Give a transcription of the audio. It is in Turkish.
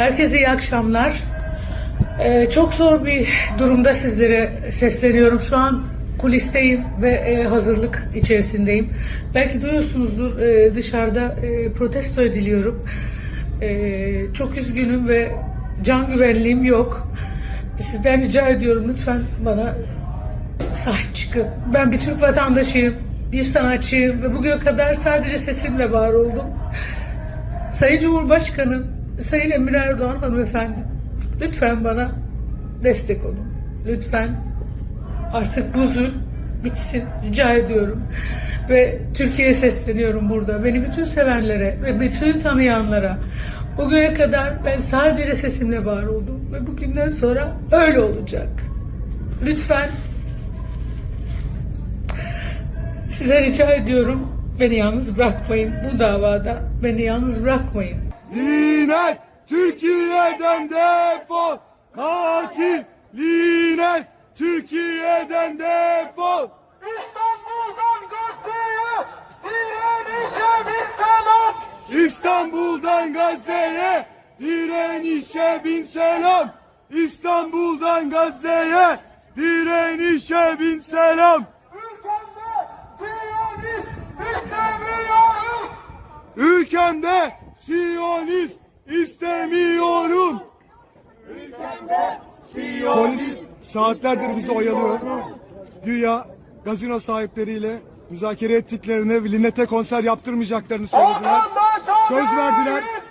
Herkese iyi akşamlar. Ee, çok zor bir durumda sizlere sesleniyorum. Şu an kulisteyim ve e, hazırlık içerisindeyim. Belki duyuyorsunuzdur e, dışarıda e, protesto ediliyorum. E, çok üzgünüm ve can güvenliğim yok. Sizden rica ediyorum lütfen bana sahip çıkın. Ben bir Türk vatandaşıyım, bir sanatçıyım ve bugüne kadar sadece sesimle var oldum. Sayın Cumhurbaşkanım, Sayın Emine Erdoğan hanımefendi, lütfen bana destek olun. Lütfen artık bu zulm bitsin, rica ediyorum. Ve Türkiye'ye sesleniyorum burada. Beni bütün sevenlere ve bütün tanıyanlara. Bugüne kadar ben sadece sesimle var oldum. Ve bugünden sonra öyle olacak. Lütfen size rica ediyorum beni yalnız bırakmayın. Bu davada beni yalnız bırakmayın. Linet Türkiye'den defol katil Linet Türkiye'den defol İstanbul'dan Gazze'ye direnişe bir selam. İstanbul'dan Gazze'ye direnişe bin selam İstanbul'dan Gazze'ye direnişe bin selam Ülkemde Siyonist istemiyorum. Ülkemde Siyonist Polis saatlerdir bizi oyalıyor. Güya gazino sahipleriyle müzakere ettiklerini ve Linet'e konser yaptırmayacaklarını söylediler. Söz verdiler.